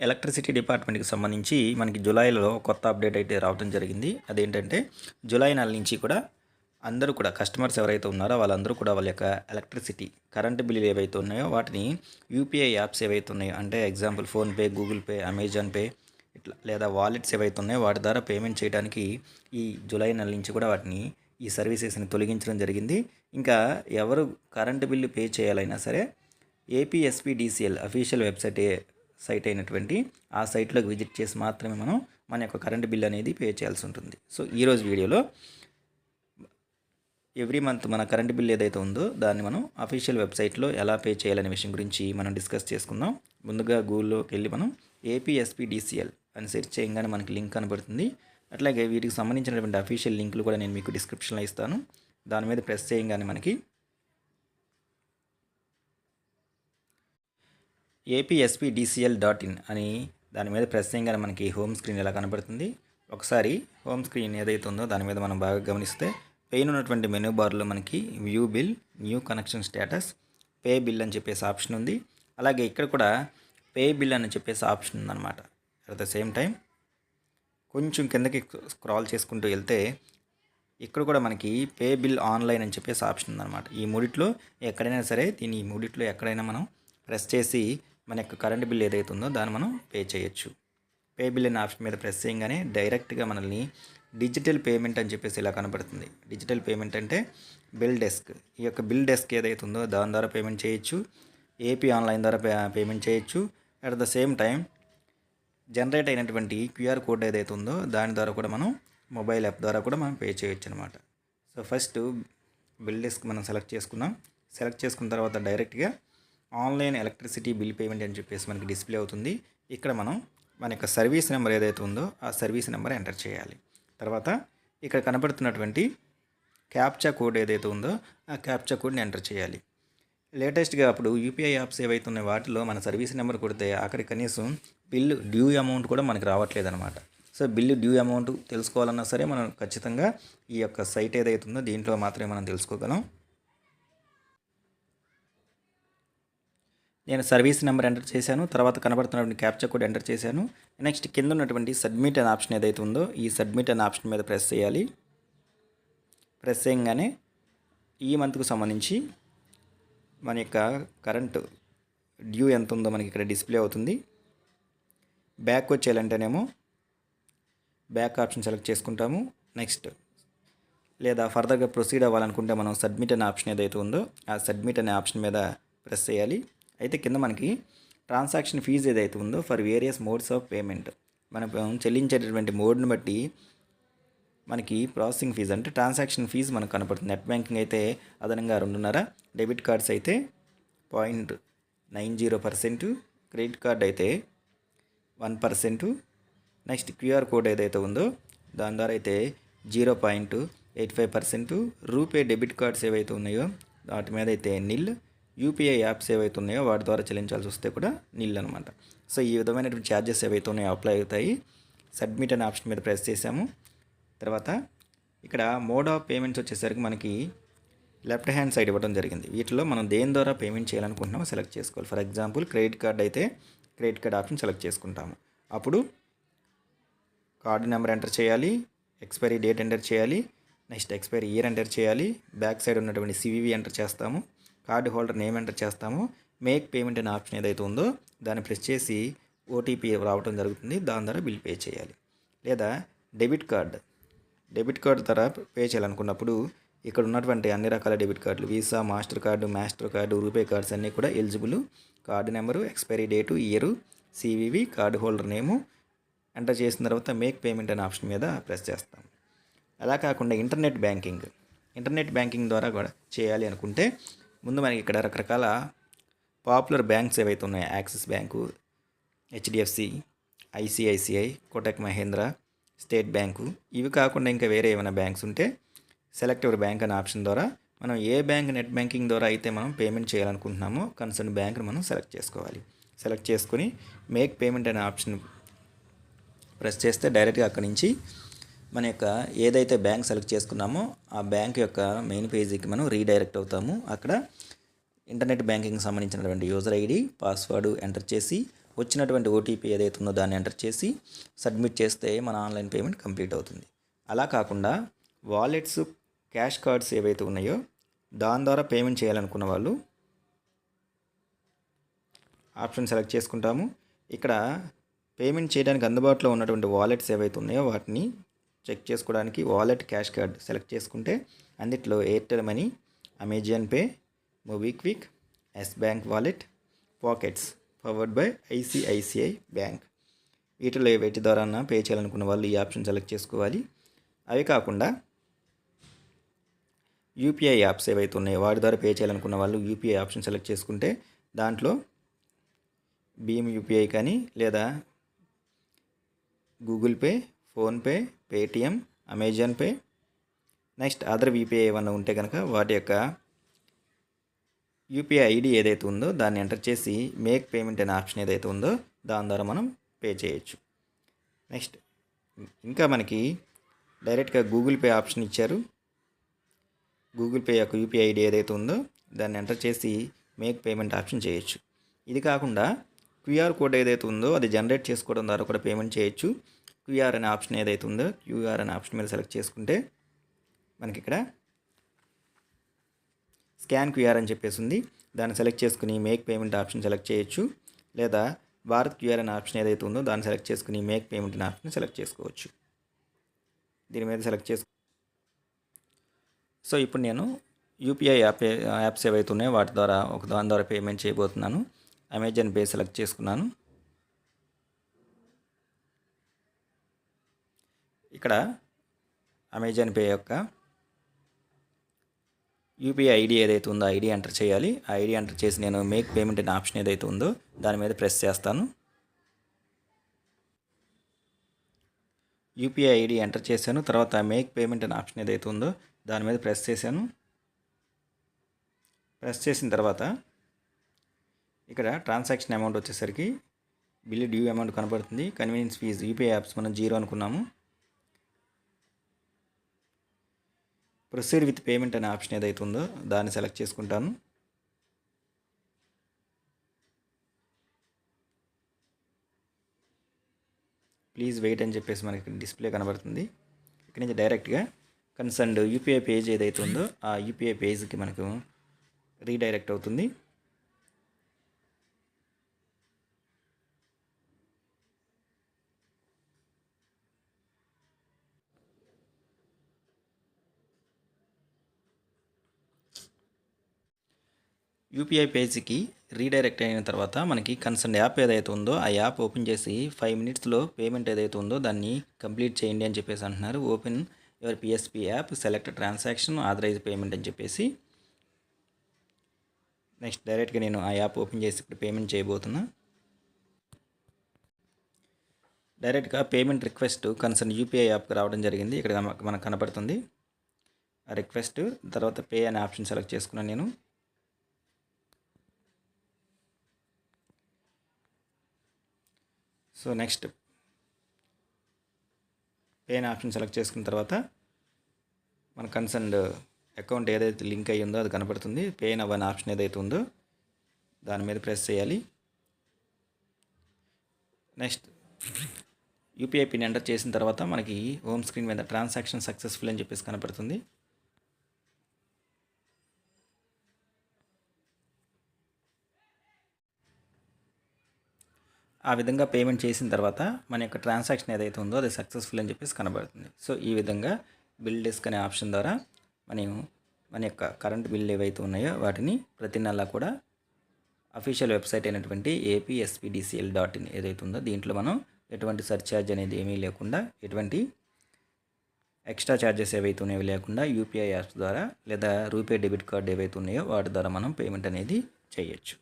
Electricity డిపార్ట్మెంట్కి సంబంధించి మనకి జూలైలో కొత్త అప్డేట్ అయితే రావడం జరిగింది. అదేంటంటే జూలై నెల నుంచి కూడా అందరూ కూడా కస్టమర్స్ ఎవరైతే ఉన్నారో వాళ్ళందరూ కూడా వాళ్ళ యొక్క ఎలక్ట్రిసిటీ కరెంటు బిల్లులు ఏవైతే ఉన్నాయో వాటిని యూపీఐ యాప్స్ ఏవైతే ఉన్నాయో అంటే example PhonePe Google Pay Amazon Pay ఇట్లా లేదా వాలెట్స్ ఏవైతే ఉన్నాయో వాటి ద్వారా పేమెంట్ చేయడానికి ఈ జూలై నెల నుంచి కూడా వాటిని ఈ సర్వీసెస్ని తొలగించడం జరిగింది. ఇంకా ఎవరు కరెంటు బిల్లు పే చేయాలైనా సరే ఏపీఎస్పీడీసీఎల్ అఫీషియల్ వెబ్సైట్ సైట్ అయినటువంటి ఆ సైట్లోకి విజిట్ చేసి మాత్రమే మనం మన యొక్క కరెంట్ బిల్ అనేది పే చేయాల్సి ఉంటుంది. సో ఈరోజు వీడియోలో ఎవ్రీ మంత్ మన కరెంట్ బిల్ ఏదైతే ఉందో దాన్ని మనం అఫీషియల్ వెబ్సైట్లో ఎలా పే చేయాలనే విషయం గురించి మనం డిస్కస్ చేసుకుందాం. ముందుగా గూగుల్లోకి వెళ్ళి మనం ఏపీఎస్పీడీసీఎల్ అని సెర్చ్ చేయగానే మనకి లింక్ కనబడుతుంది. అట్లాగే వీటికి సంబంధించినటువంటి అఫీషియల్ లింకులు కూడా నేను మీకు డిస్క్రిప్షన్లో ఇస్తాను. దాని మీద ప్రెస్ చేయగానే మనకి ఏపీఎస్పీడీసీఎల్ డాట్ ఇన్ అని దాని మీద ప్రెస్ చేయగానే మనకి హోమ్ స్క్రీన్ ఎలా కనబడుతుంది? ఒకసారి హోమ్ స్క్రీన్ ఏదైతే ఉందో దాని మీద మనం బాగా గమనిస్తే పెయిన్ ఉన్నటువంటి మెనూ బార్లో మనకి view bill new connection status pay bill అని చెప్పేసి ఆప్షన్ ఉంది. అలాగే ఇక్కడ కూడా పే బిల్ అని చెప్పేసి ఆప్షన్ ఉందన్నమాట. అట్ ద సేమ్ టైం కొంచెం కిందకి స్క్రాల్ చేసుకుంటూ వెళ్తే ఇక్కడ కూడా మనకి పే బిల్ ఆన్లైన్ అని చెప్పేసి ఆప్షన్ ఉందన్నమాట. ఈ మూడిట్లో ఎక్కడైనా సరే దీని ఈ మూడిట్లో ఎక్కడైనా మనం ప్రెస్ చేసి మన యొక్క కరెంట్ బిల్ ఏదైతే ఉందో దాన్ని మనం పే చేయొచ్చు. పే బిల్ అనే ఆప్షన్ మీద ప్రెస్ చేయగానే డైరెక్ట్గా మనల్ని డిజిటల్ పేమెంట్ అని చెప్పేసి ఇలా కనబడుతుంది. డిజిటల్ పేమెంట్ అంటే బిల్ డెస్క్. ఈ యొక్క బిల్ డెస్క్ ఏదైతే ఉందో దాని ద్వారా పేమెంట్ చేయొచ్చు. ఏపీ ఆన్లైన్ ద్వారా పేమెంట్ చేయొచ్చు. At the same time generate అయినటువంటి క్యూఆర్ కోడ్ ఏదైతే ఉందో దాని ద్వారా కూడా మనం మొబైల్ యాప్ ద్వారా కూడా మనం పే చేయొచ్చు అనమాట సో ఫస్ట్ బిల్ డెస్క్ మనం సెలెక్ట్ చేసుకున్నాం సెలెక్ట్ చేసుకున్న తర్వాత డైరెక్ట్గా ఆన్లైన్ ఎలక్ట్రిసిటీ బిల్ పేమెంట్ అని చెప్పేసి మనకి డిస్ప్లే అవుతుంది. ఇక్కడ మనం మన యొక్క సర్వీస్ నెంబర్ ఏదైతే ఉందో ఆ సర్వీస్ నెంబర్ ఎంటర్ చేయాలి. తర్వాత ఇక్కడ కనబడుతున్నటువంటి క్యాప్చా కోడ్ ఏదైతే ఉందో ఆ క్యాప్చా కోడ్ని ఎంటర్ చేయాలి. లేటెస్ట్గా అప్పుడు యూపీఐ యాప్స్ ఏవైతే ఉన్నాయో వాటిలో మన సర్వీస్ నెంబర్ కొడితే అక్కడ కనీసం బిల్లు డ్యూ అమౌంట్ కూడా మనకి రావట్లేదు అనమాట సో బిల్లు డ్యూ అమౌంట్ తెలుసుకోవాలన్నా సరే మనం ఖచ్చితంగా ఈ యొక్క సైట్ ఏదైతే ఉందో దీంట్లో మాత్రమే మనం తెలుసుకోగలం. నేను సర్వీస్ నెంబర్ ఎంటర్ చేశాను తర్వాత కనబడుతున్నటువంటి క్యాప్చర్ కోడ్ ఎంటర్ చేశాను. నెక్స్ట్ కింద ఉన్నటువంటి సబ్మిట్ అనే ఆప్షన్ ఏదైతే ఉందో ఈ సబ్మిట్ అనే ఆప్షన్ మీద ప్రెస్ చేయాలి. ప్రెస్ చేయగానే ఈ మంత్కు సంబంధించి మన యొక్క కరెంటు డ్యూ ఎంత ఉందో మనకి ఇక్కడ డిస్ప్లే అవుతుంది. బ్యాక్ వచ్చేయాలంటేనేమో బ్యాక్ ఆప్షన్ సెలెక్ట్ చేసుకుంటాము. నెక్స్ట్ లేదా ఫర్దర్గా ప్రొసీడ్ అవ్వాలనుకుంటే మనం సబ్మిట్ అనే ఆప్షన్ ఏదైతే ఉందో ఆ సబ్మిట్ అనే ఆప్షన్ మీద ప్రెస్ చేయాలి. అయితే కింద మనకి ట్రాన్సాక్షన్ ఫీజు ఏదైతే ఉందో for various modes of payment మనం చెల్లించేటటువంటి మోడ్ని బట్టి మనకి ప్రాసెసింగ్ ఫీజు అంటే ట్రాన్సాక్షన్ ఫీజు మనకు కనపడుతుంది. నెట్ బ్యాంకింగ్ అయితే అదనంగా రెండున్నర డెబిట్ కార్డ్స్ అయితే point nine zero percent credit card అయితే one percent next QR code ఏదైతే ఉందో దాని ద్వారా అయితే zero point eight five percent RuPay debit cards ఏవైతే ఉన్నాయో వాటి మీద అయితే నిల్ యూపీఐ యాప్స్ ఏవైతే ఉన్నాయో వాటి ద్వారా చెల్లించాల్సి వస్తే కూడా నీళ్ళు అనమాట సో ఈ విధమైనటువంటి ఛార్జెస్ ఏవైతే ఉన్నాయో అప్లై అవుతాయి సబ్మిట్ అనే ఆప్షన్ మీద ప్రెస్ చేసాము తర్వాత ఇక్కడ మోడ్ ఆఫ్ పేమెంట్స్ వచ్చేసరికి మనకి లెఫ్ట్ హ్యాండ్ సైడ్ ఇవ్వడం జరిగింది. వీటిలో మనం దేని ద్వారా పేమెంట్ చేయాలనుకుంటున్నామో సెలెక్ట్ చేసుకోవాలి. ఫర్ ఎగ్జాంపుల్ క్రెడిట్ కార్డ్ అయితే క్రెడిట్ కార్డ్ ఆప్షన్ సెలెక్ట్ చేసుకుంటాము. అప్పుడు కార్డు నెంబర్ ఎంటర్ చేయాలి ఎక్స్పైరీ డేట్ ఎంటర్ చేయాలి నెక్స్ట్ ఎక్స్పైరీ ఇయర్ ఎంటర్ చేయాలి బ్యాక్ సైడ్ ఉన్నటువంటి సివివి ఎంటర్ చేస్తాము. కార్డు హోల్డర్ నేమ్ ఎంటర్ చేస్తాము. మేక్ పేమెంట్ అనే ఆప్షన్ ఏదైతే ఉందో దాన్ని ప్రెస్ చేసి ఓటీపీ రావడం జరుగుతుంది. దాని ద్వారా బిల్ పే చేయాలి. లేదా డెబిట్ కార్డ్. డెబిట్ కార్డు ద్వారా పే చేయాలనుకున్నప్పుడు ఇక్కడ ఉన్నటువంటి అన్ని రకాల డెబిట్ కార్డులు Visa Master card Master card RuPay cards అన్నీ కూడా eligible. Card number expiry date year CVV card holder name enter చేసిన తర్వాత మేక్ పేమెంట్ అనే ఆప్షన్ మీద ప్రెస్ చేస్తాం. అలా కాకుండా ఇంటర్నెట్ బ్యాంకింగ్. ఇంటర్నెట్ బ్యాంకింగ్ ద్వారా కూడా చేయాలి అనుకుంటే ముందు మనకి ఇక్కడ రకరకాల పాపులర్ బ్యాంక్స్ ఏవైతే ఉన్నాయో Axis bank HDFC ICICI Kotak Mahindra State bank ఇవి కాకుండా ఇంకా వేరే ఏమైనా బ్యాంక్స్ ఉంటే సెలెక్ట్ యువర్ బ్యాంక్ అనే ఆప్షన్ ద్వారా మనం ఏ బ్యాంక్ నెట్ బ్యాంకింగ్ ద్వారా అయితే మనం పేమెంట్ చేయాలనుకుంటున్నామో కన్సర్న్ బ్యాంక్ను మనం సెలెక్ట్ చేసుకోవాలి. సెలెక్ట్ చేసుకొని మేక్ పేమెంట్ అనే ఆప్షన్ ప్రెస్ చేస్తే డైరెక్ట్గా అక్కడి నుంచి మన యొక్క ఏదైతే బ్యాంక్ సెలెక్ట్ చేసుకున్నామో ఆ బ్యాంక్ యొక్క మెయిన్ పేజీకి మనం రీడైరెక్ట్ అవుతాము. అక్కడ ఇంటర్నెట్ బ్యాంకింగ్ సంబంధించినటువంటి యూజర్ ఐడి పాస్వర్డ్ ఎంటర్ చేసి వచ్చినటువంటి ఓటీపీ ఏదైతే ఉందో దాన్ని ఎంటర్ చేసి సబ్మిట్ చేస్తే మన ఆన్లైన్ పేమెంట్ కంప్లీట్ అవుతుంది. అలా కాకుండా వాలెట్స్ క్యాష్ కార్డ్స్ ఏవైతే ఉన్నాయో దాని ద్వారా పేమెంట్ చేయాలనుకున్న వాళ్ళు ఆప్షన్ సెలెక్ట్ చేసుకుంటాము. ఇక్కడ పేమెంట్ చేయడానికి అందుబాటులో ఉన్నటువంటి వాలెట్స్ ఏవైతే ఉన్నాయో వాటిని చెక్ చేసుకోవడానికి వాలెట్ క్యాష్ కార్డ్ సెలెక్ట్ చేసుకుంటే అన్నిట్లో Airtel money Amazon Pay MobiKwik Yes bank wallet pockets powered by ICICI bank. వీటిలో వీటి ద్వారా పే చేయాలనుకున్న వాళ్ళు ఈ ఆప్షన్ సెలెక్ట్ చేసుకోవాలి. అవి కాకుండా యూపీఐ యాప్స్ ఏవైతే ఉన్నాయో వాటి ద్వారా పే చేయాలనుకున్న వాళ్ళు యూపీఐ ఆప్షన్ సెలెక్ట్ చేసుకుంటే దాంట్లో భీమ్ యూపీఐ కానీ లేదా Google Pay PhonePe Paytm Amazon Pay. Next other UPI ఏమన్నా ఉంటే కనుక వాటి యొక్క యూపీఐ ఐడి ఏదైతే ఉందో దాన్ని ఎంటర్ చేసి మేక్ పేమెంట్ అనే ఆప్షన్ ఏదైతే ఉందో దాని ద్వారా మనం పే చేయొచ్చు. నెక్స్ట్ ఇంకా మనకి డైరెక్ట్గా గూగుల్ పే ఆప్షన్ ఇచ్చారు. గూగుల్ పే యొక్క యూపీఐ ఐడి ఏదైతే ఉందో దాన్ని ఎంటర్ చేసి మేక్ పేమెంట్ ఆప్షన్ చేయొచ్చు. ఇది కాకుండా క్యూఆర్ కోడ్ ఏదైతే ఉందో అది జనరేట్ చేసుకోవడం ద్వారా కూడా పేమెంట్ చేయొచ్చు. క్యూఆర్ అనే ఆప్షన్ ఏదైతే ఉందో క్యూఆర్ అనే ఆప్షన్ మీద సెలెక్ట్ చేసుకుంటే మనకి ఇక్కడ స్కాన్ క్యూఆర్ అని చెప్పేసి ఉంది. దాన్ని సెలెక్ట్ చేసుకుని మేక్ పేమెంట్ ఆప్షన్ సెలెక్ట్ చేయొచ్చు. లేదా భారత్ క్యూఆర్ అనే ఆప్షన్ ఏదైతే ఉందో దాన్ని సెలెక్ట్ చేసుకుని మేక్ పేమెంట్ అనే ఆప్షన్ సెలెక్ట్ చేసుకోవచ్చు. దీని మీద సెలెక్ట్ చేసు సో ఇప్పుడు నేను యూపీఐ యాప్ యాప్స్ ఏవైతే ఉన్నాయో వాటి ద్వారా ఒక దాని ద్వారా పేమెంట్ చేయబోతున్నాను. అమెజాన్ పే సెలెక్ట్ చేసుకున్నాను. ఇక్కడ అమెజాన్ పే యొక్క యూపీఐ ఐడి ఏదైతే ఉందో ఐడి ఎంటర్ చేయాలి. ఆ ఐడి ఎంటర్ చేసి నేను మేక్ పేమెంట్ అనే ఆప్షన్ ఏదైతే ఉందో దాని మీద ప్రెస్ చేస్తాను. యూపీఐ ఐడి ఎంటర్ చేశాను. తర్వాత మేక్ పేమెంట్ అనే ఆప్షన్ ఏదైతే ఉందో దాని మీద ప్రెస్ చేశాను. ప్రెస్ చేసిన తర్వాత ఇక్కడ ట్రాన్సాక్షన్ అమౌంట్ వచ్చేసరికి బిల్ డ్యూ అమౌంట్ కనబడుతుంది. కన్వీనియన్స్ ఫీజు యూపీఐ యాప్స్ మనం జీరో అనుకున్నాము. ప్రొసీడ్ విత్ పేమెంట్ అనే ఆప్షన్ ఏదైతే ఉందో దాన్ని సెలెక్ట్ చేసుకుంటాను. ప్లీజ్ వెయిట్ అని చెప్పేసి మనకి డిస్ప్లే కనబడుతుంది. ఇక్కడ నుంచి డైరెక్ట్గా కన్సర్న్డ్ యూపీఐ పేజ్ ఏదైతే ఉందో ఆ యూపీఐ పేజ్కి మనకు రీడైరెక్ట్ అవుతుంది. యూపీఐ పేజీకి రీడైరెక్ట్ అయిన తర్వాత మనకి కన్సర్న్ యాప్ ఏదైతే ఉందో ఆ యాప్ ఓపెన్ చేసి ఫైవ్ మినిట్స్లో పేమెంట్ ఏదైతే ఉందో దాన్ని కంప్లీట్ చేయండి అని చెప్పేసి అంటున్నారు. Open your PSP app select transaction authorize payment అని చెప్పేసి. నెక్స్ట్ డైరెక్ట్గా నేను ఆ యాప్ ఓపెన్ చేసి ఇప్పుడు పేమెంట్ చేయబోతున్నా. డైరెక్ట్గా పేమెంట్ రిక్వెస్ట్ కన్సర్న్ యూపీఐ యాప్కి రావడం జరిగింది. ఇక్కడ మనకు కనపడుతుంది. ఆ రిక్వెస్ట్ తర్వాత పే అనే ఆప్షన్ సెలెక్ట్ చేసుకున్నాను నేను. So next pane option select చేసుకున్న తర్వాత మన కన్సర్న్ అకౌంట్ ఏదైతే లింక్ అయ్యి ఉందో అది కనపడుతుంది. పేన్ అవన్న ఆప్షన్ ఏదైతే ఉందో దాని మీద ప్రెస్ చేయాలి. నెక్స్ట్ యూపీఐ పిన్ ఎంటర్ చేసిన తర్వాత మనకి హోమ్ స్క్రీన్ మీద ట్రాన్సాక్షన్ సక్సెస్ఫుల్ అని చెప్పేసి కనపడుతుంది. ఆ విధంగా పేమెంట్ చేసిన తర్వాత మన యొక్క ట్రాన్సాక్షన్ ఏదైతే ఉందో అది సక్సెస్ఫుల్ అని చెప్పేసి కనబడుతుంది. సో ఈ విధంగా బిల్ డెస్క్ అనే ఆప్షన్ ద్వారా మనం మన యొక్క కరెంట్ బిల్లు ఏవైతే ఉన్నాయో వాటిని ప్రతి నెల కూడా అఫీషియల్ వెబ్సైట్ అయినటువంటి ఏపీఎస్పిడిసిఎల్ డాట్ ఇన్ ఏదైతే ఉందో దీంట్లో మనం ఎటువంటి సర్ఛార్జ్ అనేది ఏమీ లేకుండా ఎటువంటి ఎక్స్ట్రా ఛార్జెస్ ఏవైతే ఉన్నాయో లేకుండా యూపీఐ యాప్స్ ద్వారా లేదా రూపే డెబిట్ కార్డ్ ఏవైతే ఉన్నాయో వాటి ద్వారా మనం పేమెంట్ అనేది చేయొచ్చు.